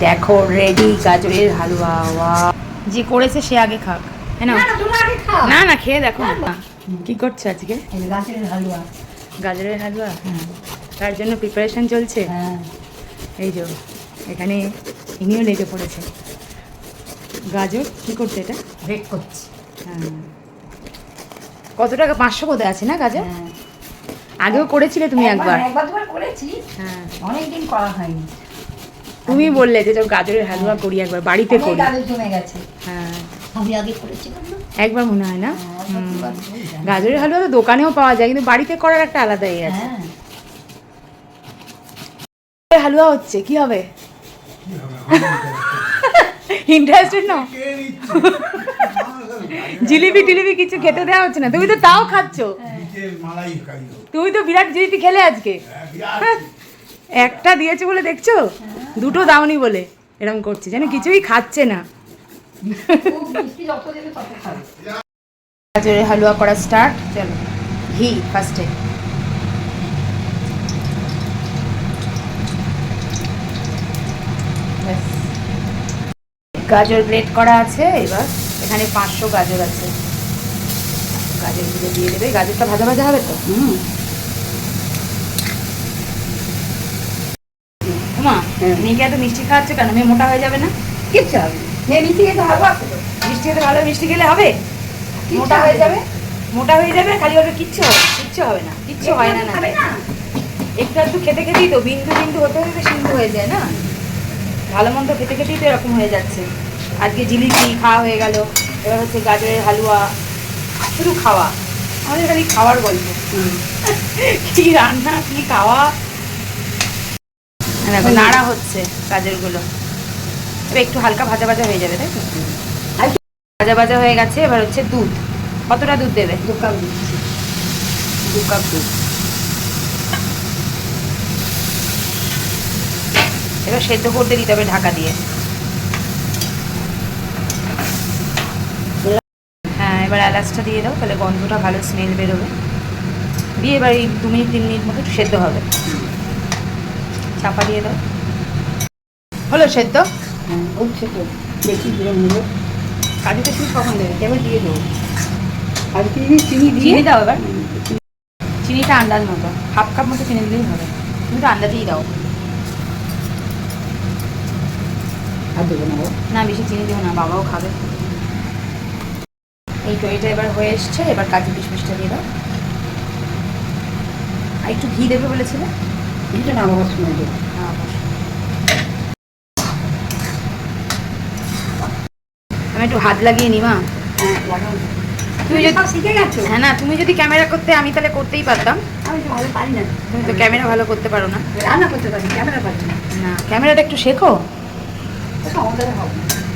দেখো রেডি গাজরের হালুয়া ওয়া যে করেছে সে আগে খাক হ্যাঁ না? না, না, তুমি আগে খাও। না না খেয়ে দেখো। না কি করছ আজকে? গাজরের হালুয়া। গাজরের হালুয়া? তার জন্য প্রিপারেশন চলছে? হ্যাঁ। এই যে এখানে ইনিও লেগে পড়েছে। গাজর কি করছে এটা? ব্রেক করছি। হ্যাঁ। কত টাকা? পাঁচশো বোধহয় আছে না গাজর? হ্যাঁ। আগেও করেছিলে তুমি একবার। একবার দুবার করেছি। হ্যাঁ। অনেকদিন করা হয়নি। তুমি বললে যে গাজরের হালুয়া করি একবার বাড়িতে করি। জমে গেছে। হ্যাঁ। আমি আগে করেছিলাম একবার মনে হয় না? হ্যাঁ। গাজরের হালুয়া তো দোকানেও পাওয়া যায় কিন্তু বাড়িতে করার একটা আলাদাই আছে। হ্যাঁ। হালুয়া হচ্ছে কি হবে? ইন্টারেস্টেড না? জিলিপি টিলিপি কিছু খেতে দেওয়া হচ্ছে না। তুমি তো তাও খাচ্ছ। তুমি তো বিরাট জিলিপি খেলে আজকে। একটা দিয়েছে বলে দেখছ? দুটো দাওনি বলে এরকম করছে যেন কিছুই খাচ্ছে না। গাজরের হালুয়া করা স্টার্ট চলো। ঘি ফার্স্টে গাজর গ্রেট করা আছে এবার এখানে পাঁচশো গাজর আছে। গাজরগুলো দিয়ে দেবে। গাজরটা ভাজা ভাজা হবে তো? হুম। মা হ্যাঁ। মেয়েকে এত মিষ্টি খাওয়াচ্ছ কেন? মেয়ে মোটা হয়ে যাবে না? কিচ্ছু হবে মেয়ে মিষ্টি খেতে ভালো মিষ্টি খেতে ভালো মিষ্টি খেলে হবে? মোটা হয়ে যাবে? মোটা হয়ে যাবে? খালি হবে কিচ্ছু হবে কিচ্ছু হবে না। কিচ্ছু হয় না না। একটু একটু খেতে খেতেই তো বিন্দু বিন্দু হতে হতে সিন্ধু হয়ে যায় না? ভালো মন্দ খেতে খেতেই তো এরকম হয়ে যাচ্ছে। আজকে জিলিপি খাওয়া হয়ে গেল এবার হচ্ছে গাজরের হালুয়া শুধু খাওয়া। আমাদের খালি খাওয়ার গল্প। কি রান্না কি খাওয়া? দেখো নাড়া হচ্ছে গাজরগুলো। এবার একটু হালকা ভাজা ভাজা হয়ে যাবে তাই ভাজা ভাজা হয়ে গেছে এবার হচ্ছে দুধ। কতটা দুধ দেবে? দু কাপ দিচ্ছি দু কাপ দুধ। এবার সেদ্ধ করতে দিতে হবে ঢাকা দিয়ে। হ্যাঁ এবার এলাচটা দিয়ে দাও তাহলে গন্ধটা ভালো স্মেল বেরোবে। দিয়ে এবার এই দু মিনিট তিন মিনিট মতো সেদ্ধ হবে। চাপা দিয়ে দাও। হলো সেদ্ধ? হ্যাঁ হচ্ছে তো দেখি কিরম হলো। কাজু কিশমিশ কখন দেবে এবার দিয়ে দেবো? আর চিনি চিনি দিয়ে? দাও এবার। চিনিটা আন্দাজ মতো হাফ কাপ মতো চিনি দিলেই হবে। তুমি তো আন্দাজেই দাও। আর দেবো না না বেশি চিনি দেবো না বাবাও খাবে। এই এটা এবার হয়ে এসছে এবার কাজু কিশমিশটা দিয়ে দাও। আর একটু ঘি দেবে বলেছিলে? সময় দেবো হ্যাঁ, আমি একটু হাত লাগিয়ে নি মা। হ্যাঁ তুমি যদি- শিখে গেছো? হ্যাঁ না তুমি যদি ক্যামেরা করতে আমি তাহলে করতেই পারতাম। আমি তো ভালো পারি না। তুমি তো ক্যামেরা ভালো করতে পারো না। রান্না করতে পারি ক্যামেরা পারি না। না ক্যামেরাটা একটু শেখো।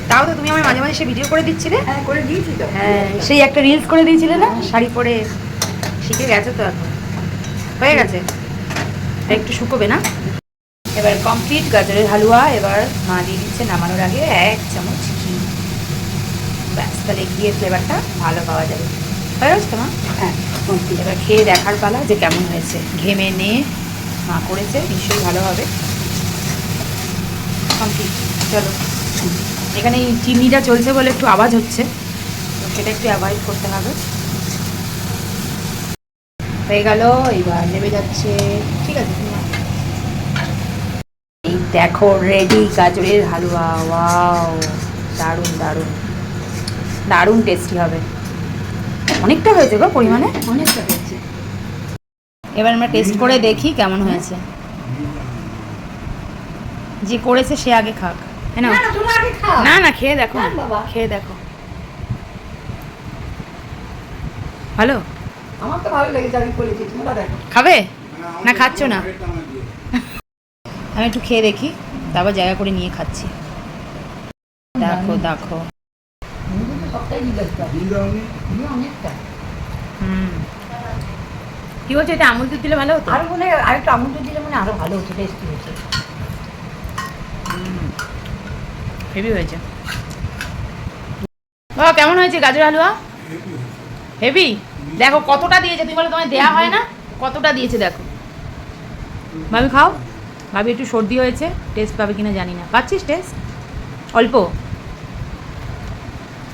তাও তো তুমি আমার মাঝে মাঝে সে ভিডিও করে দিচ্ছিলে? হ্যাঁ করে দিয়েছি তো। হ্যাঁ সেই একটা রিলস করে দিয়েছিলে না? শাড়ি পরে শিখে গেছো তো এখন। হয়ে গেছে? একটু শুকোবে না। এবার কমপ্লিট গাজরের হালুয়া এবার মা দিয়ে দিচ্ছে নামানোর আগে এক চামচ ঘি। ব্যাস তাহলে ঘিয়ের ফ্লেভারটা ভালো পাওয়া যাবে। হয়ে গেছে মা? হ্যাঁ। এবার খেয়ে দেখার পালা যে কেমন হয়েছে। ঘেমে নিয়ে মা করেছে নিশ্চয়ই ভালো হবে। কমপ্লিট চলো। এখানে এই চিনিটা চলছে বলে একটু আওয়াজ হচ্ছে। তো সেটা একটু অ্যাভয়েড করতে হবে। হয়ে গেল এবার নেমে যাচ্ছে। ঠিক আছে এই দেখো রেডি গাজরের হালুয়া। ওয়াও দারুণ দারুণ। দারুণ টেস্টি হবে। অনেকটা হয়েছে গো পরিমাণে? অনেকটা হয়েছে। এবার আমরা টেস্ট করে দেখি কেমন হয়েছে। যে করেছে সে আগে খাক হ্যাঁ না? না, খেয়ে দেখো। খেয়ে দেখো। ভালো? আমার তো ভালো লেগেছে আমি তোমরা দেখো। খাবে? না খাচ্ছ না? আমি একটু খেয়ে দেখি তারপর জায়গা করে নিয়ে খাচ্ছি। দেখো দেখো। হুম। কি বলছো এটা আমুল দুধ দিলে ভালো হতো? আরও মনে হয় আরেকটু আমুল দুধ দিলে মানে আরও ভালো হতো টেস্টি হতো। হেভি হয়েছে। বাবা কেমন হয়েছে গাজর হালুয়া? হেভি দেখো, কতটা দিয়েছে? তুমি বলো, তোমায় দেয়া হয় না? কতটা দিয়েছে দেখো। ভাবি, খাও। ভাবি, একটু সর্দি হয়েছে। টেস্ট পাবে কিনা জানি না। পাচ্ছিস টেস্ট অল্প?